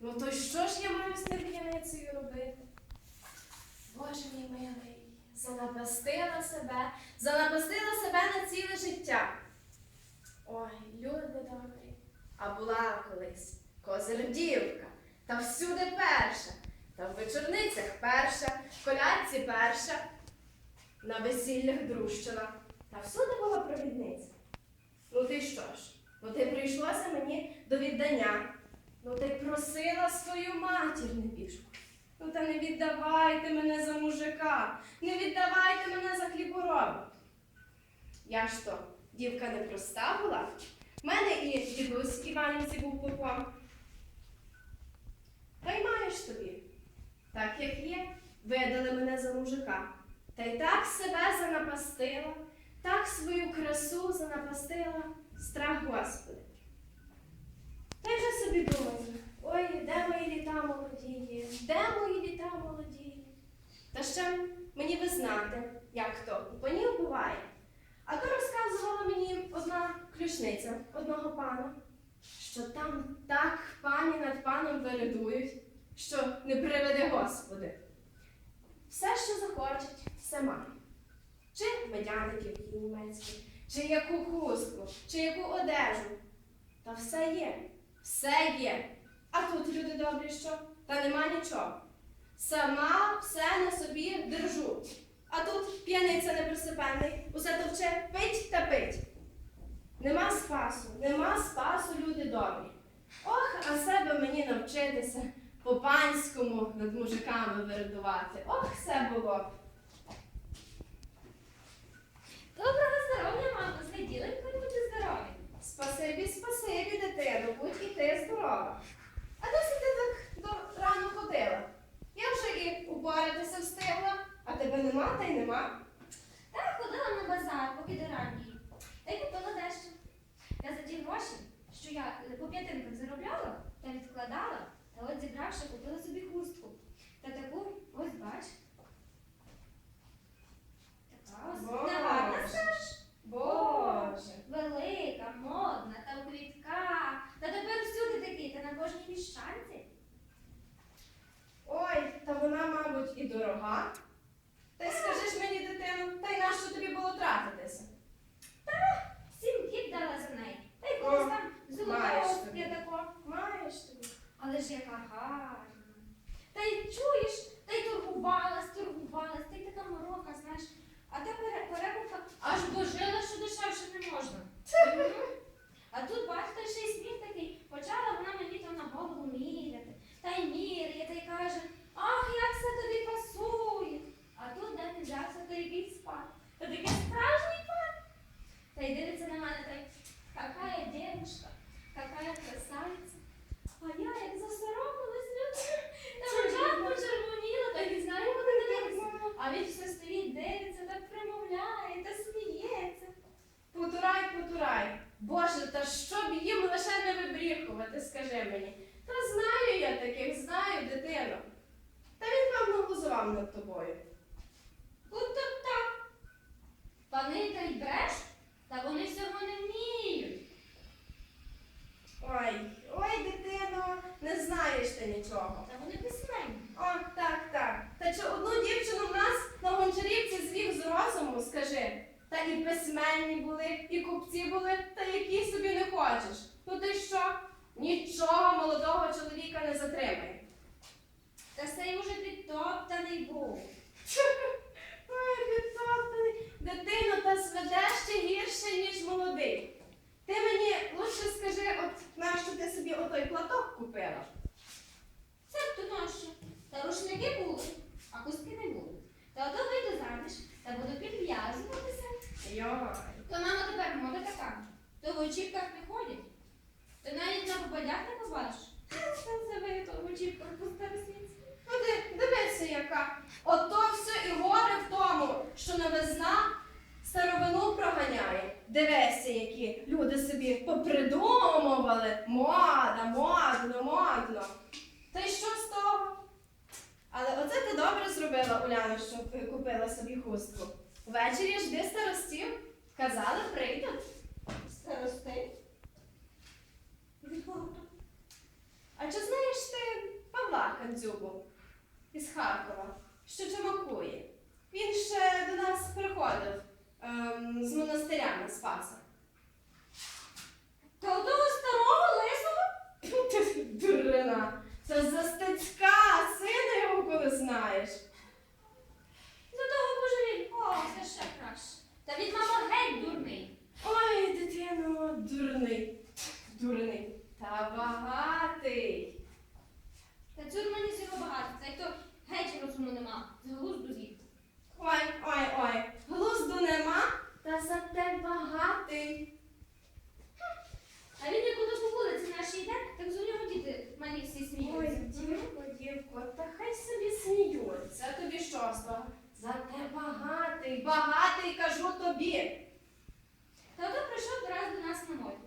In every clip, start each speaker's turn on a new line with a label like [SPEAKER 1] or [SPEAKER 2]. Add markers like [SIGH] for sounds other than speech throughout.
[SPEAKER 1] Ну то що ж я маю з терп'яницею робити? Боже мій милий, занапастила себе, занапастила себе на ціле життя. Ой, люди добрі, а була колись козирдівка, та всюди перша, та в вечорницях перша, в колядці перша, на весіллях дружчина, та всюди була провідниця. Ну ти що ж? Ну ти прийшлося мені до віддання. Ну ти просила свою матір не пішку. Ну та не віддавайте мене за мужика, не віддавайте мене за хліборобок. Я ж то, дівка не проста була. В мене і дідусь Іванівці був попом. Та й маєш тобі. Так як є, видали мене за мужика. Та й так себе занапастила, так свою красу занапастила, страх Господи. Й вже собі думаю, ой, де мої літа молодії, де мої літа молодії. Та ще мені би знати, як то у панів буває. А то розказувала мені одна ключниця одного пана, що там так пані над паном вередують, що не приведе Господи. Все, що захочуть, все мають. Чи медяники які німецькі, чи яку хустку, чи яку одежу. Та все є, все є. А тут люди добрі що? Та нема нічого. Сама все на собі держу. А тут п'яниця неприсипенний, усе товче пить та пить. Нема спасу, нема спасу, люди добрі. Ох, а себе мені навчитися по-панському над мужиками вередувати. Ох, все було.
[SPEAKER 2] Доброго здоров'я, мамо, з здорові.
[SPEAKER 1] Спасибі, спасибі, дитино, будь і ти здорова. А досі ти так до рано ходила. Я вже і упоратися встигла, а тебе нема та й нема.
[SPEAKER 2] Та ходила на базар, поки до ранньої. Та й купила дещо. Та за ті гроші, що я по п'ятинках заробляла та відкладала, та от зібравши, купила собі хустку. Та таку, ось бач. Така ось
[SPEAKER 1] Боже.
[SPEAKER 2] не гарна, скажеш?
[SPEAKER 1] Боже.
[SPEAKER 2] Велика, модна, та в квітках. Та тепер всюди такі, та на кожній міщанці.
[SPEAKER 1] Ой, та вона, мабуть, і дорога. Та й скажи ж мені, дитино, та й нащо тобі було тратитися?
[SPEAKER 2] Та Сім кіт дала за неї. Та й колись там
[SPEAKER 1] тобі.
[SPEAKER 2] п'ятако.
[SPEAKER 1] Маєш тобі.
[SPEAKER 2] Але ж яка гарна. Та й чуєш, та й торгувалась, торгувалась, та й така морока, знаєш. А та пере- перекупка аж божила, що дешевше не можна. [LAUGHS] А тут, бачите, ще й сміх такий. Почала вона мені то на голову міряти. Та й міряє, та й каже, ах, як це тобі пасує. А тут де не взявся, то якийсь пан. Та такий справжній пан. Та й дивиться на мене, та й, какая девушка, какая красавиця. А я як засоромилась, люди. Та в очах почервоніла, та й не знаю, куди дивитися. А він все стоїть, дивиться, так примовляє, та сміється.
[SPEAKER 1] Потурай. Боже, та що б їм лише не вибріхувати, скажи мені. Та знаю я таких, знаю, дитино. Та він, певно, глузував над тобою.
[SPEAKER 2] Будто б так. Пани та й бреш, та вони всього не вміють.
[SPEAKER 1] Ой, ой, дитино, не знаєш ти нічого.
[SPEAKER 2] Та вони письменні.
[SPEAKER 1] О, так, так. Та чи одну дівчину в нас на гончарівці звів з розуму, скажи. Та і письменні були, і купці були, та які собі не хочеш. Ну ти що? Нічого молодого чоловіка не затримає.
[SPEAKER 2] Та сей уже підтоптаний був. [LAUGHS]
[SPEAKER 1] Ой, підтоптаний. Дитино, та зведе ще гірше, ніж молодий. Ти мені лучше скажи, от нащо ти собі отой платок купила?
[SPEAKER 2] Це то нащо. Та рушники були, а куски не були. Та ото вийду заміж, та буду підв'язуватися.
[SPEAKER 1] Йой.
[SPEAKER 2] То мама тепер мода така. То в очіпках не ходять. То навіть на попадях не побачиш. Це в очіпках по старосвіті.
[SPEAKER 1] Ну дивися, яка. Ото все і горе в тому, що новизна старовину проганяє. Дивися, які люди собі попридумували. Мода, модно, модно. Та й що з того? Але оце ти добре зробила, Уляна, що купила собі хустку. Ввечері жди старостів. Казали, прийдуть.
[SPEAKER 2] Старостей?
[SPEAKER 1] А чи знаєш ти, Павла Кандзюбу із Харкова, що чумакує. Він ще до нас приходив ем, з монастиря на Спаса.
[SPEAKER 2] Та у того старого лисого?
[SPEAKER 1] Ти дурина, це за стецька, сина його коли знаєш.
[SPEAKER 2] До того божевіль. О, це ще краще. Та від мама геть дурний.
[SPEAKER 1] Ой, дитино, дурний, дурний та багатий.
[SPEAKER 2] Та цюр мені з його багато. Це як то геть розуму нема. З глузду з'їв.
[SPEAKER 1] Ой, ой, ой, глузду нема, та зате багатий.
[SPEAKER 2] А він як ото по вулиці нашій йде, так з у нього діти малі всі
[SPEAKER 1] Ой,
[SPEAKER 2] сміються.
[SPEAKER 1] дівко, дівко, та хай собі сміються. Тобі що з того? Зате багатий, багатий, кажу тобі.
[SPEAKER 2] Та ото прийшов раз до нас на мойку.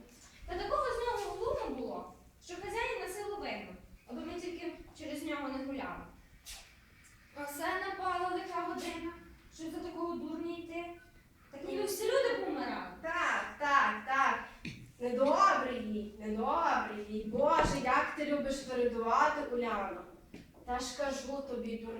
[SPEAKER 2] Та такого з нього глуму було, що хазяїн на силу вигнав, аби ми тільки через нього не гуляли. Осе напала лиха година, що за такого дурня йти. Так ніби всі люди помирали.
[SPEAKER 1] Так, так, так. Недобрий їй, недобрий їй. Боже, як ти любиш виридувати, Уляно. Та ж кажу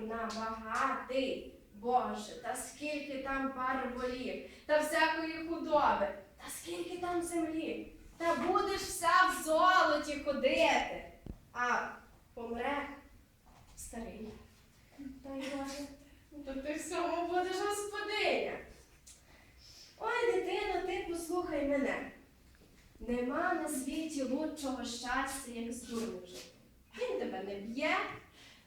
[SPEAKER 1] тобі, дурна, багатий. Боже, та скільки там пар волів, та всякої худоби, та скільки там землі. Та будеш вся в золоті ходити. А помре старий. Та й Боже, то ти всьому будеш господиня. Ой, дитино, ти послухай мене. Нема на світі лучшого щастя, як з дурнем жити. Він тебе не б'є,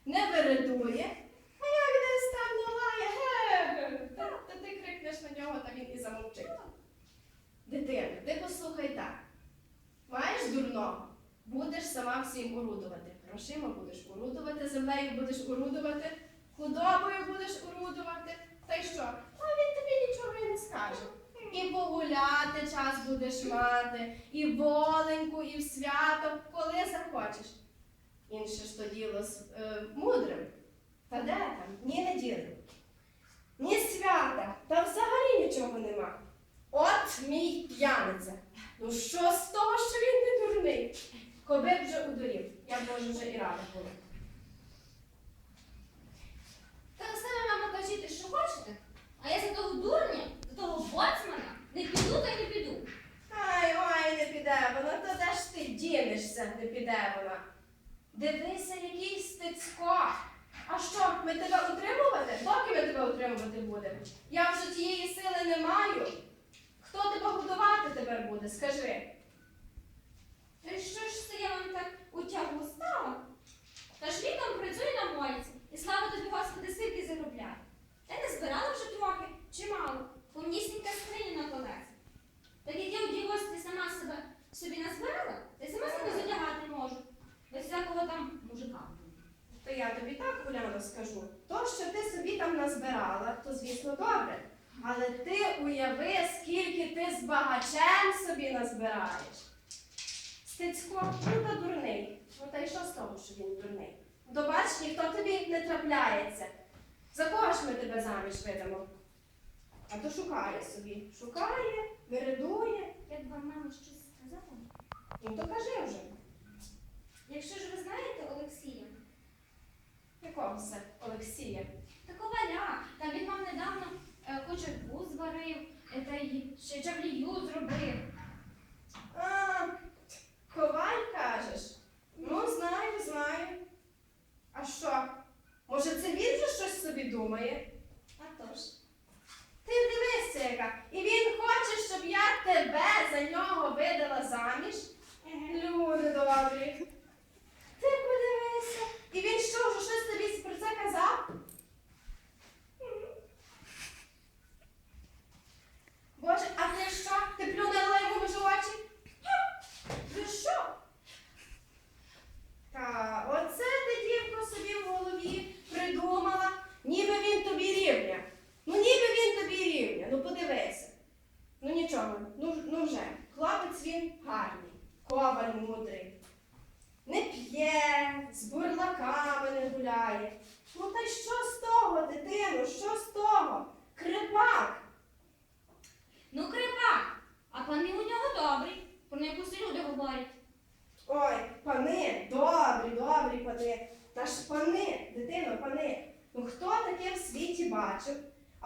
[SPEAKER 1] не виридує, а як десь там лає, ге-ге, та, та ти крикнеш на нього, та він і замовчить. Дитино, ти послухай так. Маєш дурного, будеш сама всім орудувати. Грошима будеш орудувати, землею будеш орудувати, худобою будеш орудувати. Та й що? А він тобі нічого і не скаже. І погуляти час будеш мати, і воленьку, і в свято, коли захочеш. Інше ж то діло з е, мудрим. Та де? Ні неділі, ні свята, та взагалі нічого нема. От мій п'яниця. Ну що з того, що він не дурний? Коби б вже удурів, я б може вже і рада була.
[SPEAKER 2] Та на себе, мамо, кажіть, що хочете, а я за того дурня, за того боцмана не піду та й не піду.
[SPEAKER 1] Ай, ой, не піде вона, то де ж ти дінешся, не піде вона. Дивися, який стецько. А що, ми тебе утримувати? Доки ми тебе утримувати будемо? Я вже тієї сили не маю. Хто тебе годувати тепер буде, скажи.
[SPEAKER 2] Та що ж це я вам так утягу стала? Та ж літом працюю на мойці, і слава тобі, Господи, скільки заробляю. Я не збирала вже трохи, чимало, повнісінька скриня на колесі. Так як я у дівості сама себе собі назбирала, та й сама себе задягати можу. Без всякого там мужика.
[SPEAKER 1] То я тобі так, Уляно, скажу. То, що ти собі там назбирала, то звісно добре. Але ти уяви, скільки ти з багачем собі назбираєш. Стецько, ну та дурний. Ну та й що з того, що він дурний? До бач, ніхто тобі не трапляється. За кого ж ми тебе заміж видамо? А то шукає собі. Шукає, виридує.
[SPEAKER 2] Як вам мама щось сказала?
[SPEAKER 1] Ну то кажи вже.
[SPEAKER 2] Якщо ж ви знаєте Олексія,
[SPEAKER 1] Якого це Олексія?
[SPEAKER 2] та коваля, та він вам недавно е, кочергу зварив, е, та й ще чавлію зробив.
[SPEAKER 1] А, коваль кажеш? Ну, знаю.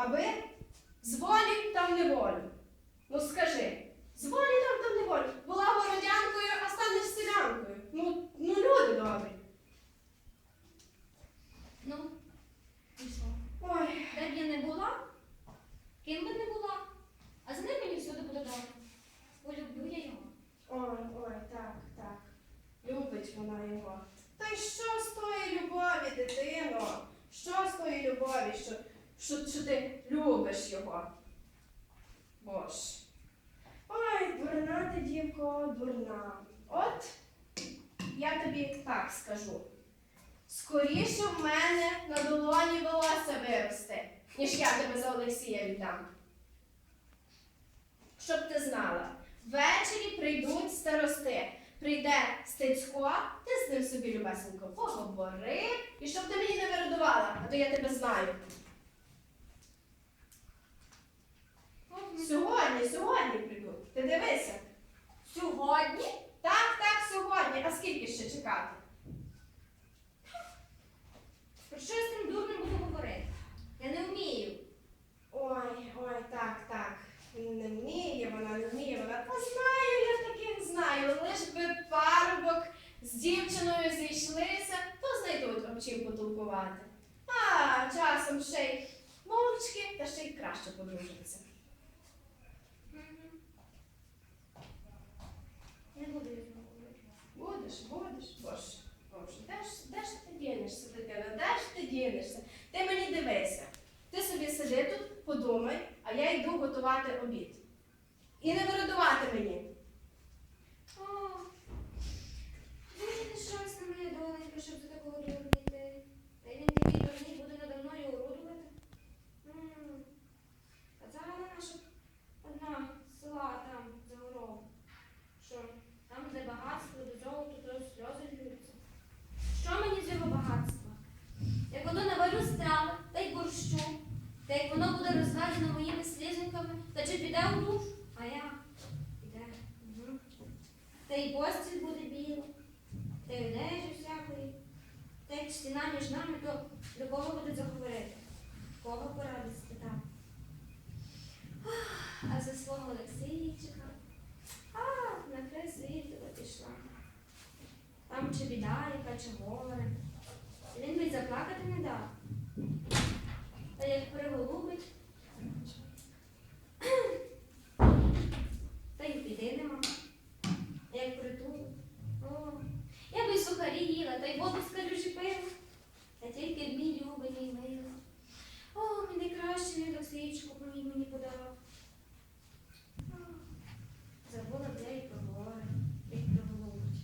[SPEAKER 1] аби
[SPEAKER 2] я
[SPEAKER 1] тобі так скажу. Скоріше в мене на долоні волосся виросте, ніж я тебе за Олексія віддам. Щоб ти знала, ввечері прийдуть старости. Прийде Стецько, ти з ним собі любесенько поговори, і щоб ти мені не вирадувала, а то я тебе знаю. Сьогодні, сьогодні прийдуть. Ти дивися.
[SPEAKER 2] Сьогодні?
[SPEAKER 1] Так. А скільки ще чекати?
[SPEAKER 2] Про що я з тим дурним буду говорити? Я не вмію.
[SPEAKER 1] Ой, ой, так, так. Не вміє вона, не вміє вона. Та знаю, я таких знаю. Лиш би парубок з дівчиною зійшлися, то знайдуть об чим потолкувати. А часом ще й мовчки, та ще й краще подружаться.
[SPEAKER 2] Мгм. Не буду я з ним говорити.
[SPEAKER 1] Будеш, будеш, боже, боже, де ж, де ж ти дінешся, дитина, де ж ти дінешся? Ти мені дивися. Ти собі сиди тут, а я йду готувати обід. І не вирадувати мені.
[SPEAKER 2] О, дуже нещасна моя доленька, щоб до такого дурніти. Та й він такий дурний буде надо мною орудувати. М. Казала наша одна з села там за горою, що там, де багатство, до золоту, то сльози льються. Що мені з його багатства? Як воно наварю страви, та й борщу, та як воно буде розгадано моїми слізниками, та чи піде у душ? А я піде. Угу. Та й постіль буде біла, та й одежі всякої. Та як стіна між нами, то до кого буде заговорити? Кого поради спитав? А за свого Олексійчика. А, на край світу пішла. Там чи біда, яка чи горе. Він мені заплакати не дав. Та як приголубить, та й піди нема. А як притулу. О, я би й сухарі їла, та й воду з калюжі пила. Та тільки б мій любий мила. О, мій найкращий мій Олексійчику мені мені подарував. О, Забула б я і про горе, як приголубить.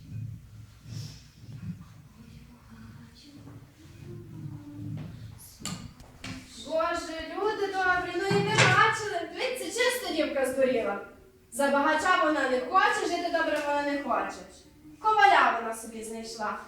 [SPEAKER 1] Боже, люди добрі, ну і не бачили. Дивіться, чиста дівка здуріла. За багача вона не хоче, жити добре вона не хоче. Коваля вона собі знайшла.